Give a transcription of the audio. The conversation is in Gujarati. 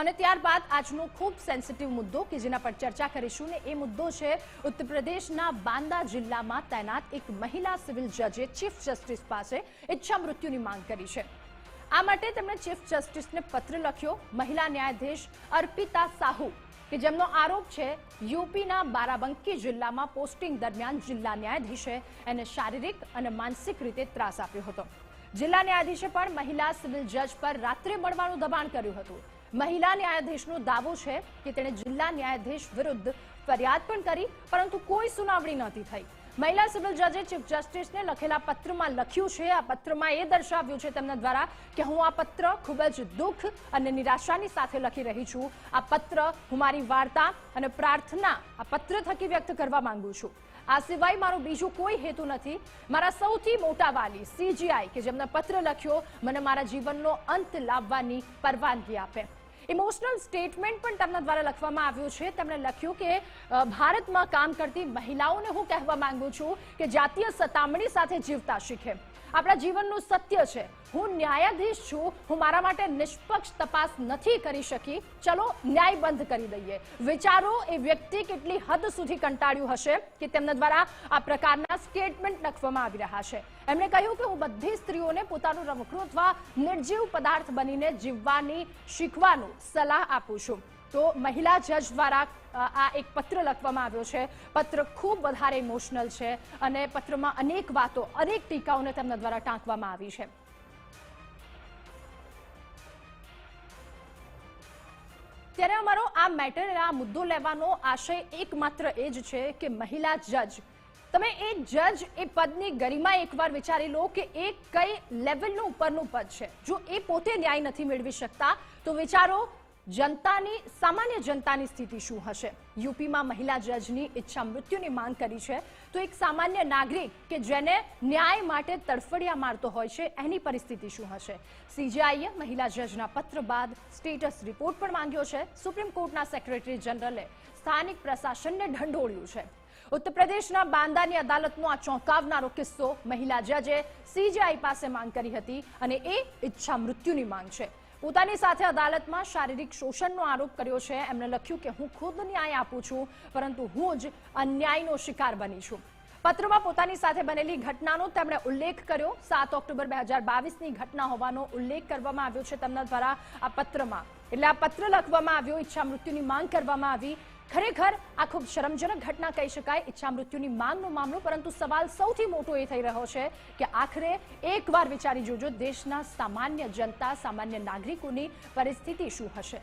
અને ત્યારબાદ આજનો ખૂબ સેન્સિટિવ મુદ્દો કે જેના પર ચર્ચા કરીશું ને એ મુદ્દો છે ઉત્તર પ્રદેશના બાંદા જિલ્લામાં તૈનાત એક મહિલા સિવિલ જજે ચીફ જસ્ટિસ પાસે ઈચ્છા મૃત્યુની માંગ કરી છે. આ માટે તેમણે ચીફ જસ્ટિસને પત્ર લખ્યો, મહિલા ન્યાયાધીશ અર્પિતા સાહુ, કે જેમનો આરોપ છે, યુપીના બારાબંકી જિલ્લામાં પોસ્ટિંગ દરમિયાન જિલ્લા ન્યાયાધીશે એને શારીરિક અને માનસિક રીતે ત્રાસ આપ્યો હતો. જિલ્લા ન્યાયાધીશે પણ મહિલા સિવિલ જજ પર રાત્રે મળવાનું દબાણ કર્યું હતું. મહિલા ન્યાયાધીશનો દાવો છે કે તેણે જિલ્લા ન્યાયાધીશ વિરુદ્ધ ફરિયાદ પણ કરી, પરંતુ કોઈ સુનાવણી નહોતી થઈ. મહિલા સિવિલ જજે ચીફ જસ્ટિસને લખેલા પત્રમાં લખ્યું છે, આ પત્રમાં એ દર્શાવ્યું છે તેમના દ્વારા કે હું આ પત્ર ખૂબ જ દુઃખ અને નિરાશાની સાથે લખી રહી છું. આ પત્ર હું મારી વાર્તા અને પ્રાર્થના આ પત્ર થકી વ્યક્ત કરવા માંગુ છું. આ સિવાય મારો બીજો કોઈ હેતુ નથી. મારા સૌથી મોટા વાલી સીજીઆઈ કે જેમને પત્ર લખ્યો, મને મારા જીવનનો અંત લાવવાની પરવાનગી આપે. ઇમોશનલ સ્ટેટમેન્ટ પણ તેમના દ્વારા લખવામાં આવ્યું છે. તેમણે લખ્યું કે ભારતમાં કામ કરતી મહિલાઓને હું કહેવા માંગુ છું કે જાતીય સતામણી સાથે જીવતા શીખે. આપણા જીવનનું સત્ય છે. હું ન્યાયાધીશ છું. હું મારા માટે નિષ્પક્ષ તપાસ નથી કરી શકી. ચલો, ન્યાય બંધ કરી દઈએ. વિચારો એ વ્યક્તિ કેટલી હદ સુધી કંટાળ્યું હશે કે તેમના દ્વારા આ પ્રકારના સ્ટેટમેન્ટ લખવામાં આવી રહ્યા છે. એમણે કહ્યું કે હું બધી સ્ત્રીઓને પોતાનું રમકડું અથવા નિર્જીવ પદાર્થ બનીને જીવવાની, શીખવાનું સલાહ આપું છું. તો મહિલા જજ દ્વારા આ એક પત્ર લખવામાં આવ્યો છે. પત્ર ખૂબ વધારે ઇમોશનલ છે અને પત્રમાં અનેક વાતો, અનેક ટીકાઓને તેમના દ્વારા ટાંકવામાં આવી છે. ત્યારે અમારો આ મેટર આ મુદ્દો લેવાનો આશય એકમાત્ર એ જ છે કે મહિલા જજ તમે એ જજ એ પદની ગરિમા એકવાર વિચારી લો કે એ કઈ લેવલનું ઉપરનું પદ છે. જો એ પોતે ન્યાય નથી મેળવી શકતા, તો વિચારો જનતાની, સામાન્ય જનતાની સ્થિતિ શું હશે? યુપીમાં મહિલા જજની ઈચ્છા મૃત્યુની માંગ કરી છે. તો એક સામાન્ય નાગરિક કે જેને ન્યાય માટે તડફડિયા મારતો હોય છે, એની પરિસ્થિતિ શું હશે? સીજીઆઈએ મહિલા જજના પત્ર બાદ સ્ટેટસ રિપોર્ટ પણ માંગ્યો છે. સુપ્રીમ કોર્ટના સેક્રેટરી જનરલે સ્થાનિક પ્રશાસનને ઢંઢોળ્યું છે. ઉત્તર પ્રદેશના બાંદાની અદાલતનો આ ચોંકાવનારો કિસ્સો મહિલા જજે સીજીઆઈ પાસે માંગ કરી હતી અને એ ઈચ્છા મૃત્યુની માંગ છે. પોતાની સાથે અદાલતમાં શારીરિક શોષણનો આરોપ કર્યો છે. એમણે લખ્યું કે હું ખુદ ન્યાય આપું છું, પરંતુ હું જ અન્યાયનો શિકાર બની છું. પત્રમાં પોતાની સાથે બનેલી ઘટનાનો તેમણે ઉલ્લેખ કર્યો. સાત ઓક્ટોબર બે હજાર બાવીસની ઘટના હોવાનો ઉલ્લેખ કરવામાં આવ્યો છે તેમના દ્વારા આ પત્રમાં. એટલે આ પત્ર લખવામાં આવ્યો, ઈચ્છા મૃત્યુની માંગ કરવામાં આવી. ખરેખર આ ખૂબ શરમજનક ઘટના કહી શકાય, ઈચ્છા મૃત્યુની માંગનો મામલો, પરંતુ સવાલ સૌથી મોટો એ થઈ રહ્યો છે કે આખરે એકવાર વિચારી જોજો, દેશના સામાન્ય જનતા, સામાન્ય નાગરિકોની પરિસ્થિતિ શું હશે?